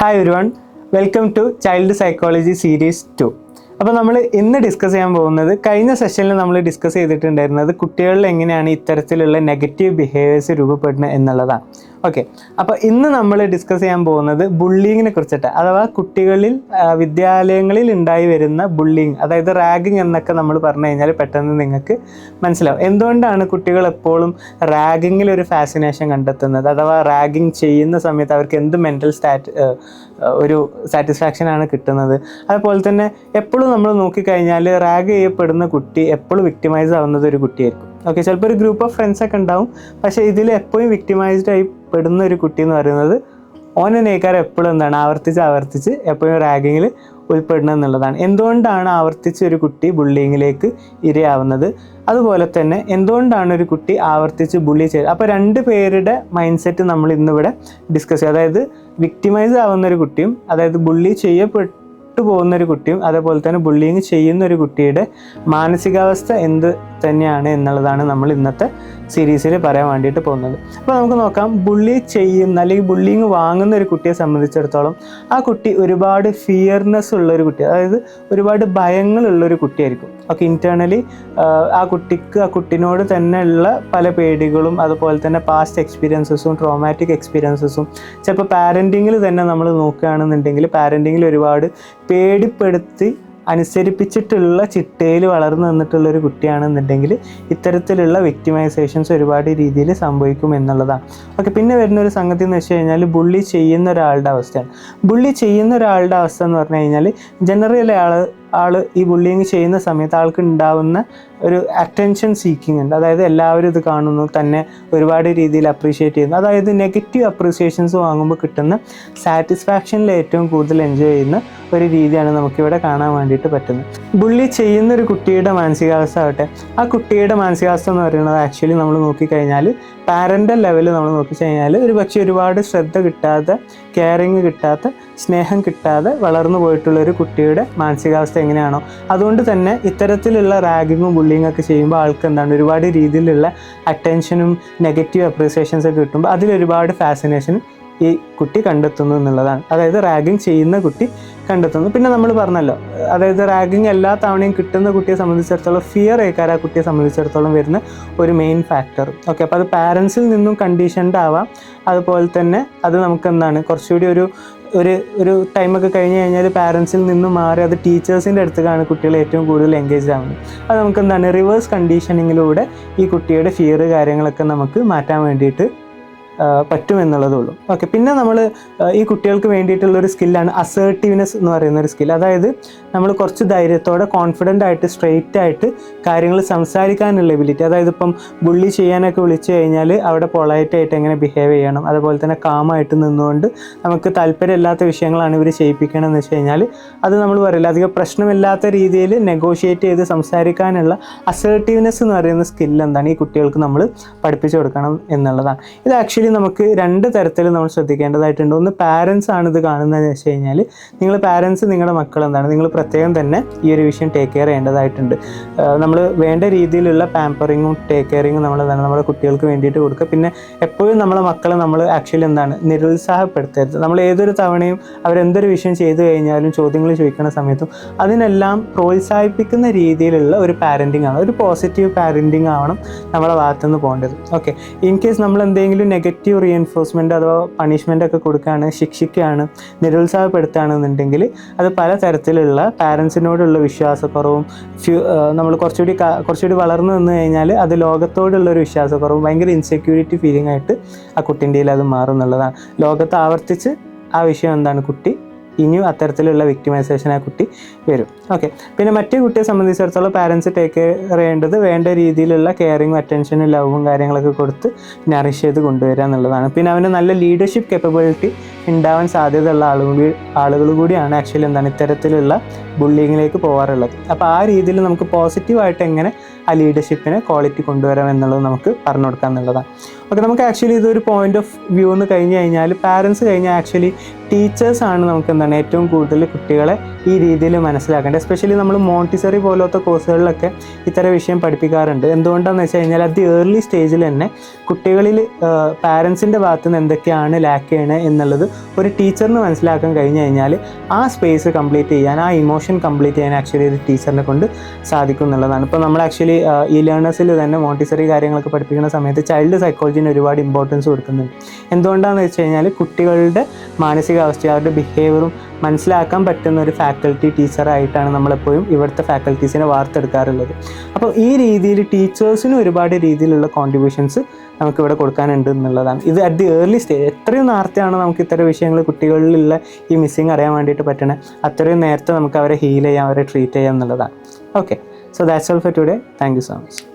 Hi everyone, welcome to Child Psychology Series 2. അപ്പോൾ നമ്മൾ ഇന്ന് ഡിസ്കസ് ചെയ്യാൻ പോകുന്നത് കഴിഞ്ഞ സെഷനിൽ നമ്മൾ ഡിസ്കസ് ചെയ്തിട്ടുണ്ടായിരുന്നത് കുട്ടികളിൽ എങ്ങനെയാണ് ഇത്തരത്തിലുള്ള നെഗറ്റീവ് ബിഹേവിയേഴ്സ് രൂപപ്പെടുന്നത് എന്നുള്ളതാണ് ഓക്കെ അപ്പോൾ ഇന്ന് നമ്മൾ ഡിസ്കസ് ചെയ്യാൻ പോകുന്നത് ബുള്ളിങ്ങിനെ കുറിച്ചിട്ട് അഥവാ കുട്ടികളിൽ വിദ്യാലയങ്ങളിൽ ഉണ്ടായി വരുന്ന ബുള്ളിങ് അതായത് റാഗിങ് എന്നൊക്കെ നമ്മൾ പറഞ്ഞു കഴിഞ്ഞാൽ പെട്ടെന്ന് നിങ്ങൾക്ക് മനസ്സിലാവും എന്തുകൊണ്ടാണ് കുട്ടികൾ എപ്പോഴും റാഗിങ്ങിൽ ഒരു ഫാസിനേഷൻ കണ്ടെത്തുന്നത് അഥവാ റാഗിങ് ചെയ്യുന്ന സമയത്ത് അവർക്ക് എന്ത് മെൻ്റൽ സ്റ്റാറ്റ് ഒരു സാറ്റിസ്ഫാക്ഷനാണ് കിട്ടുന്നത് അതുപോലെ തന്നെ എപ്പോഴും നമ്മൾ നോക്കിക്കഴിഞ്ഞാൽ റാഗ് ചെയ്യപ്പെടുന്ന കുട്ടി എപ്പോഴും വിക്ടിമൈസ് ആവുന്നത് ഒരു കുട്ടിയായിരിക്കും ഓക്കെ ചിലപ്പോൾ ഒരു ഗ്രൂപ്പ് ഓഫ് ഫ്രണ്ട്സ് ഒക്കെ ഉണ്ടാവും പക്ഷേ ഇതിൽ എപ്പോഴും വിക്ടിമൈസ്ഡ് ആയി പെടുന്ന ഒരു കുട്ടി എന്ന് പറയുന്നത് ഓനനേക്കാർ എപ്പോഴും എന്താണ് ആവർത്തിച്ച് ആവർത്തിച്ച് എപ്പോഴും റാഗിങ്ങിൽ ഉൾപ്പെടണം എന്നുള്ളതാണ് എന്തുകൊണ്ടാണ് ആവർത്തിച്ച് ഒരു കുട്ടി ബുള്ളിങ്ങിലേക്ക് ഇരയാവുന്നത് അതുപോലെ തന്നെ എന്തുകൊണ്ടാണ് ഒരു കുട്ടി ആവർത്തിച്ച് ബുള്ളി ചെയ്ത് അപ്പോൾ രണ്ട് പേരുടെ മൈൻഡ് സെറ്റ് നമ്മൾ ഇന്നിവിടെ ഡിസ്കസ് ചെയ്യും അതായത് വിക്ടിമൈസ് ആവുന്ന ഒരു കുട്ടിയും അതായത് ബുള്ളി ചെയ്യപ്പെട്ട് പോകുന്ന ഒരു കുട്ടിയും അതേപോലെ തന്നെ ബുള്ളിങ് ചെയ്യുന്ന ഒരു കുട്ടിയുടെ മാനസികാവസ്ഥ എന്ത് തന്നെയാണ് എന്നുള്ളതാണ് നമ്മൾ ഇന്നത്തെ സീരീസിൽ പറയാൻ വേണ്ടിയിട്ട് പോകുന്നത് അപ്പോൾ നമുക്ക് നോക്കാം ബുള്ളി ചെയ്യുന്ന അല്ലെങ്കിൽ ബുള്ളിങ് വാങ്ങുന്ന ഒരു കുട്ടിയെ സംബന്ധിച്ചിടത്തോളം ആ കുട്ടി ഒരുപാട് ഫിയർനെസ് ഉള്ള ഒരു കുട്ടി അതായത് ഒരുപാട് ഭയങ്ങളുള്ള ഒരു കുട്ടിയായിരിക്കും ഒക്കെ ഇൻറ്റേർണലി ആ കുട്ടിക്ക് ആ കുട്ടിനോട് തന്നെയുള്ള പല പേടികളും അതുപോലെ തന്നെ പാസ്റ്റ് എക്സ്പീരിയൻസസും ട്രോമാറ്റിക് എക്സ്പീരിയൻസസും ചിലപ്പോൾ പാരൻറ്റിങ്ങിൽ തന്നെ നമ്മൾ നോക്കുകയാണെന്നുണ്ടെങ്കിൽ പാരൻറ്റിങ്ങിൽ ഒരുപാട് പേടിപ്പെടുത്തി അനുസരിപ്പിച്ചിട്ടുള്ള ചിട്ടയിൽ വളർന്നു നിന്നിട്ടുള്ള ഒരു കുട്ടിയാണെന്നുണ്ടെങ്കിൽ ഇത്തരത്തിലുള്ള വിക്ടിമൈസേഷൻസ് ഒരുപാട് രീതിയിൽ സംഭവിക്കും എന്നുള്ളതാണ് ഓക്കെ പിന്നെ വരുന്ന ഒരു സംഗതി എന്ന് വെച്ച് കഴിഞ്ഞാൽ ബുള്ളി ചെയ്യുന്ന ഒരാളുടെ അവസ്ഥയാണ് ബുള്ളി ചെയ്യുന്ന ഒരാളുടെ അവസ്ഥ എന്ന് പറഞ്ഞു കഴിഞ്ഞാൽ ജനറലി അയാൾ ആൾ ഈ ബുള്ളിങ് ചെയ്യുന്ന സമയത്ത് ആൾക്ക് ഉണ്ടാവുന്ന ഒരു അറ്റൻഷൻ സീക്കിംഗ് ഉണ്ട് അതായത് എല്ലാവരും ഇത് കാണുന്നു തന്നെ ഒരുപാട് രീതിയിൽ അപ്രീഷിയേറ്റ് ചെയ്യുന്നു അതായത് നെഗറ്റീവ് അപ്രീസിയേഷൻസ് വാങ്ങുമ്പോൾ കിട്ടുന്ന സാറ്റിസ്ഫാക്ഷനിൽ ഏറ്റവും കൂടുതൽ എൻജോയ് ചെയ്യുന്ന ഒരു രീതിയാണ് നമുക്കിവിടെ കാണാൻ വേണ്ടിയിട്ട് പറ്റുന്നത് ബുള്ളി ചെയ്യുന്ന ഒരു കുട്ടിയുടെ മാനസികാവസ്ഥ ആവട്ടെ ആ കുട്ടിയുടെ മാനസികാവസ്ഥ എന്ന് പറയുന്നത് ആക്ച്വലി നമ്മൾ നോക്കിക്കഴിഞ്ഞാൽ പാരൻ്റൽ ലെവലിൽ നമ്മൾ നോക്കിക്കഴിഞ്ഞാൽ ഒരു പക്ഷേ ഒരുപാട് ശ്രദ്ധ കിട്ടാതെ കെയറിങ് കിട്ടാത്ത സ്നേഹം കിട്ടാതെ വളർന്നു പോയിട്ടുള്ള ഒരു കുട്ടിയുടെ മാനസികാവസ്ഥ എങ്ങനെയാണോ അതുകൊണ്ട് തന്നെ ഇത്തരത്തിലുള്ള റാഗിങ്ങും ബുള്ളിങ്ങും ഒക്കെ ചെയ്യുമ്പോൾ ആൾക്ക് എന്താണ് ഒരുപാട് രീതിയിലുള്ള അറ്റൻഷനും നെഗറ്റീവ് അപ്രീസിയേഷൻസ് ഒക്കെ കിട്ടുമ്പോൾ അതിലൊരുപാട് ഫാസിനേഷൻ ഈ കുട്ടി കണ്ടെത്തുന്നു എന്നുള്ളതാണ് അതായത് റാഗിങ് ചെയ്യുന്ന കുട്ടി കണ്ടെത്തുന്നു പിന്നെ നമ്മൾ പറഞ്ഞല്ലോ അതായത് റാഗിങ് എല്ലാ തവണയും കിട്ടുന്ന കുട്ടിയെ സംബന്ധിച്ചിടത്തോളം ഫിയർ ആയിക്കാർ ആ കുട്ടിയെ സംബന്ധിച്ചിടത്തോളം വരുന്ന ഒരു മെയിൻ ഫാക്ടർ ഓക്കെ അപ്പോൾ അത് പാരൻസിൽ നിന്നും കണ്ടീഷൻഡ് ആവാം അതുപോലെ തന്നെ അത് നമുക്ക് എന്താണ് കുറച്ചുകൂടി ഒരു ഒരു ഒരു ടൈമൊക്കെ കഴിഞ്ഞ് കഴിഞ്ഞാൽ പാരൻസിൽ നിന്ന് മാറി അത് ടീച്ചേഴ്സിൻ്റെ അടുത്തേക്കാണ് കുട്ടികൾ ഏറ്റവും കൂടുതൽ എൻഗേജ് ആവുന്നത് അത് നമുക്ക് എന്താണ് റിവേഴ്സ് കണ്ടീഷനിങ്ങിലൂടെ ഈ കുട്ടിയുടെ ഫിയർ കാര്യങ്ങളൊക്കെ നമുക്ക് മാറ്റാൻ വേണ്ടിയിട്ട് പറ്റുമെന്നുള്ളതേ ഉള്ളൂ ഓക്കെ പിന്നെ നമ്മൾ ഈ കുട്ടികൾക്ക് വേണ്ടിയിട്ടുള്ള ഒരു സ്കില്ലാണ് അസേർട്ടീവ്നെസ് എന്ന് പറയുന്ന ഒരു സ്കിൽ അതായത് നമ്മൾ കുറച്ച് ധൈര്യത്തോടെ കോൺഫിഡൻ്റ് ആയിട്ട് സ്ട്രെയിറ്റ് ആയിട്ട് കാര്യങ്ങൾ സംസാരിക്കാനുള്ള എബിലിറ്റി അതായത് ഇപ്പം ബുള്ളി ചെയ്യാനൊക്കെ വിളിച്ചു കഴിഞ്ഞാൽ അവിടെ പൊളൈറ്റ് ആയിട്ട് എങ്ങനെ ബിഹേവ് ചെയ്യണം അതുപോലെ തന്നെ കാമായിട്ട് നിന്നുകൊണ്ട് നമുക്ക് താല്പര്യമില്ലാത്ത വിഷയങ്ങളാണ് ഇവർ ചെയ്യിപ്പിക്കണമെന്ന് വെച്ച് കഴിഞ്ഞാൽ അത് നമ്മൾ പറയില്ല അധികം പ്രശ്നമില്ലാത്ത രീതിയിൽ നെഗോഷിയേറ്റ് ചെയ്ത് സംസാരിക്കാനുള്ള അസേർട്ടീവ്നെസ് എന്ന് പറയുന്ന സ്കിൽ എന്താണ് ഈ കുട്ടികൾക്ക് നമ്മൾ പഠിപ്പിച്ചു കൊടുക്കണം എന്നുള്ളതാണ് ഇത് ആക്ച്വലി നമുക്ക് രണ്ട് തരത്തിൽ നമ്മൾ ശ്രദ്ധിക്കേണ്ടതായിട്ടുണ്ട് ഒന്ന് പാരൻസ് ആണ് ഇത് കാണുന്നതെന്ന് വെച്ച് കഴിഞ്ഞാൽ നിങ്ങൾ പാരൻസ് നിങ്ങളുടെ മക്കൾ എന്താണ് നിങ്ങൾ പ്രത്യേകം തന്നെ ഈ ഒരു വിഷയം ടേക്ക് കെയർ ചെയ്യേണ്ടതായിട്ടുണ്ട് നമ്മൾ വേണ്ട രീതിയിലുള്ള പാമ്പറിങ്ങും ടേക്ക് കെയറിങ്ങും നമ്മൾ എന്താണ് നമ്മുടെ കുട്ടികൾക്ക് വേണ്ടിയിട്ട് കൊടുക്കുക പിന്നെ എപ്പോഴും നമ്മളെ മക്കളെ നമ്മൾ ആക്ച്വലി എന്താണ് നിരുത്സാഹപ്പെടുത്തരുത് നമ്മൾ ഏതൊരു തവണയും അവരെന്തൊരു വിഷയം ചെയ്തു കഴിഞ്ഞാലും ചോദ്യങ്ങൾ ചോദിക്കുന്ന സമയത്തും അതിനെല്ലാം പ്രോത്സാഹിപ്പിക്കുന്ന രീതിയിലുള്ള ഒരു പാരൻറ്റിംഗ് ആണ് ഒരു പോസിറ്റീവ് പാരൻറ്റിംഗ് ആവണം നമ്മളെ ഭാഗത്തുനിന്ന് പോകേണ്ടത് ഓക്കെ ഇൻ കേസ് നമ്മൾ എന്തെങ്കിലും നെഗറ്റീവ് നെഗറ്റീവ് റീഎൻഫോഴ്സ്മെൻറ്റ് അഥവാ പണിഷ്മെൻ്റ് ഒക്കെ കൊടുക്കുകയാണ് ശിക്ഷിക്കുകയാണ് നിരുത്സാഹപ്പെടുത്തുകയാണെന്നുണ്ടെങ്കിൽ അത് പല തരത്തിലുള്ള പാരൻസിനോടുള്ള വിശ്വാസക്കുറവും ഫ്യൂ നമ്മൾ കുറച്ചുകൂടി കുറച്ചുകൂടി വളർന്നു നിന്ന് കഴിഞ്ഞാൽ അത് ലോകത്തോടുള്ള ഒരു വിശ്വാസക്കുറവും ഭയങ്കര ഇൻസെക്യൂരിറ്റി ഫീലിംഗ് ആയിട്ട് ആ കുട്ടീൻ്റെ അത് മാറും എന്നുള്ളതാണ് ലോകത്ത് ആവർത്തിച്ച് ആ വിഷയം എന്താണ് കുട്ടി ഇനിയും അത്തരത്തിലുള്ള വിക്ടിമൈസേഷൻ ആ കുട്ടി വരും ഓക്കെ പിന്നെ മറ്റു കുട്ടിയെ സംബന്ധിച്ചിടത്തോളം പാരൻസ് ടേക്ക് കെയർ ചെയ്യേണ്ടത് വേണ്ട രീതിയിലുള്ള കെയറിങ്ങും അറ്റൻഷനും ലവും കാര്യങ്ങളൊക്കെ കൊടുത്ത് നറിഷ് ചെയ്ത് കൊണ്ടുവരിക എന്നുള്ളതാണ് പിന്നെ അവന് നല്ല ലീഡർഷിപ്പ് കേപ്പബിലിറ്റി ഉണ്ടാവാൻ സാധ്യതയുള്ള ഉള്ള ആളുകൾ കൂടിയാണ് ആക്ച്വലി എന്താണ് ഇത്തരത്തിലുള്ള ബുള്ളിങ്ങിലേക്ക് പോകാറുള്ളത് അപ്പോൾ ആ രീതിയിൽ നമുക്ക് പോസിറ്റീവായിട്ട് എങ്ങനെ ആ ലീഡർഷിപ്പിനെ ക്വാളിറ്റി കൊണ്ടുവരാം എന്നുള്ളത് നമുക്ക് പറഞ്ഞു കൊടുക്കാം എന്നുള്ളതാണ് ഓക്കെ നമുക്ക് ആക്ച്വലി ഇതൊരു പോയിന്റ് ഓഫ് വ്യൂ എന്ന് കഴിഞ്ഞ് കഴിഞ്ഞാൽ പാരൻസ് കഴിഞ്ഞാൽ ആക്ച്വലി ടീച്ചേഴ്സാണ് നമുക്ക് എന്താണ് ഏറ്റവും കൂടുതൽ കുട്ടികളെ ഈ രീതിയിൽ മനസ്സിലാക്കേണ്ടത് എസ്പെഷ്യലി നമ്മൾ മോണ്ടിസറി പോലത്തെ കോഴ്സുകളിലൊക്കെ ഇത്തരം വിഷയം പഠിപ്പിക്കാറുണ്ട് എന്തുകൊണ്ടാണെന്ന് വെച്ച് കഴിഞ്ഞാൽ അത് ഏർലി സ്റ്റേജിൽ തന്നെ കുട്ടികളിൽ പാരൻസിൻ്റെ ഭാഗത്തു നിന്ന് എന്തൊക്കെയാണ് ലാക്ക് ചെയ്യണത് എന്നുള്ളത് ഒരു ടീച്ചറിന് മനസ്സിലാക്കാൻ കഴിഞ്ഞു കഴിഞ്ഞാൽ ആ സ്പേസ് കംപ്ലീറ്റ് ചെയ്യാൻ ആ ഇമോഷൻ കംപ്ലീറ്റ് ചെയ്യാൻ ആക്ച്വലി ഒരു ടീച്ചറിനെ കൊണ്ട് സാധിക്കും എന്നുള്ളതാണ് ഇപ്പോൾ നമ്മൾ ആക്ച്വലി ഈ ലേണേഴ്സിൽ തന്നെ മോണ്ടിസറി കാര്യങ്ങളൊക്കെ പഠിപ്പിക്കുന്ന സമയത്ത് ചൈൽഡ് സൈക്കോളജിന് ഒരുപാട് ഇമ്പോർട്ടൻസ് കൊടുക്കുന്നുണ്ട് എന്തുകൊണ്ടാണെന്ന് വെച്ച് കഴിഞ്ഞാൽ കുട്ടികളുടെ മാനസിക മാനസികാവസ്ഥയും അവരുടെ ബിഹേവിയറും മനസ്സിലാക്കാൻ പറ്റുന്ന ഒരു ഫാക്കൽറ്റി ടീച്ചറായിട്ടാണ് നമ്മളെപ്പോഴും ഇവിടുത്തെ ഫാക്കൽറ്റീസിനെ വാർത്തെടുക്കാറുള്ളത് അപ്പോൾ ഈ രീതിയിൽ ടീച്ചേഴ്സിനും ഒരുപാട് രീതിയിലുള്ള കോൺട്രിബ്യൂഷൻസ് നമുക്കിവിടെ കൊടുക്കാനുണ്ട് എന്നുള്ളതാണ് ഇത് അറ്റ് ദി ഏർലി സ്റ്റേജ് എത്രയും നേരത്തെയാണ് നമുക്ക് ഇത്തരം വിഷയങ്ങൾ കുട്ടികളിലുള്ള ഈ മിസ്സിങ് അറിയാൻ വേണ്ടിയിട്ട് പറ്റണ അത്രയും നേരത്തെ നമുക്ക് അവരെ ഹീൽ ചെയ്യാം അവരെ ട്രീറ്റ് ചെയ്യാം എന്നുള്ളതാണ് okay so that's all for today thank you so much